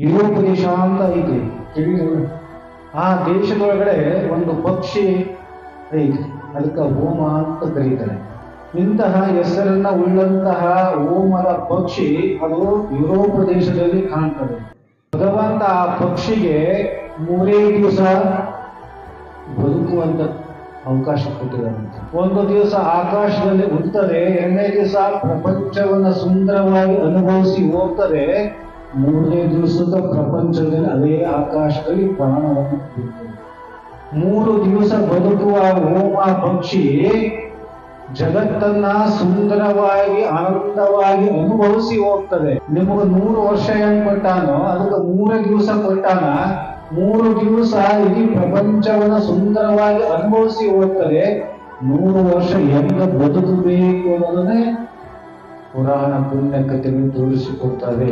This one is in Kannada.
ಯುರೋಪ್ ದೇಶ ಅಂತ ಐತಿ? ಆ ದೇಶದೊಳಗಡೆ ಒಂದು ಪಕ್ಷಿ ಐತಿ. ಅದಕ್ಕೆ ಹೋಮ ಅಂತ ಕರೀತಾರೆ. ಇಂತಹ ಹೆಸರನ್ನ ಉಳ್ಳಂತಹ ಓಮರ ಪಕ್ಷಿ ಅದು ಯುರೋಪ್ ದೇಶದಲ್ಲಿ ಕಾಣ್ತದೆ. ಭಗವಂತ ಆ ಪಕ್ಷಿಗೆ ಮೂರೇ ದಿವಸ ಬದುಕುವಂತ ಅವಕಾಶ ಕೊಟ್ಟಿದ್ದಾರೆ ಒಂದು ದಿವಸ ಆಕಾಶದಲ್ಲಿ ಉತ್ತದೆ ಎರಡನೇ ದಿವಸ ಪ್ರಪಂಚವನ್ನ ಸುಂದರವಾಗಿ ಅನುಭವಿಸಿ ಹೋಗ್ತದೆ. ಮೂರನೇ ದಿವಸದ ಪ್ರಪಂಚದಲ್ಲಿ ಅದೇ ಆಕಾಶದಲ್ಲಿ ಪ್ರಾಣವನ್ನು ಮೂರು ದಿವಸ ಬದುಕುವ ಹೋಮ ಪಕ್ಷಿ ಜಗತ್ತನ್ನ ಸುಂದರವಾಗಿ, ಆನಂದವಾಗಿ ಅನುಭವಿಸಿ ಹೋಗ್ತದೆ. ನಿಮಗೆ ನೂರು ವರ್ಷ ಏನ್ ಕೊಟ್ಟಾನೋ, ಅದಕ್ಕೆ ಮೂರು ದಿವಸ ಕೊಟ್ಟಾನ, ಮೂರು ದಿವಸ ಇಡೀ ಪ್ರಪಂಚವನ್ನ ಸುಂದರವಾಗಿ ಅನುಭವಿಸಿ ಹೋಗ್ತದೆ. ನೂರು ವರ್ಷ ಹೆಂಗ ಬದುಕಬೇಕು ಅನ್ನೋದನ್ನೇ ಪುರಾಣ ಪುಣ್ಯ ಕಥೆಗಳು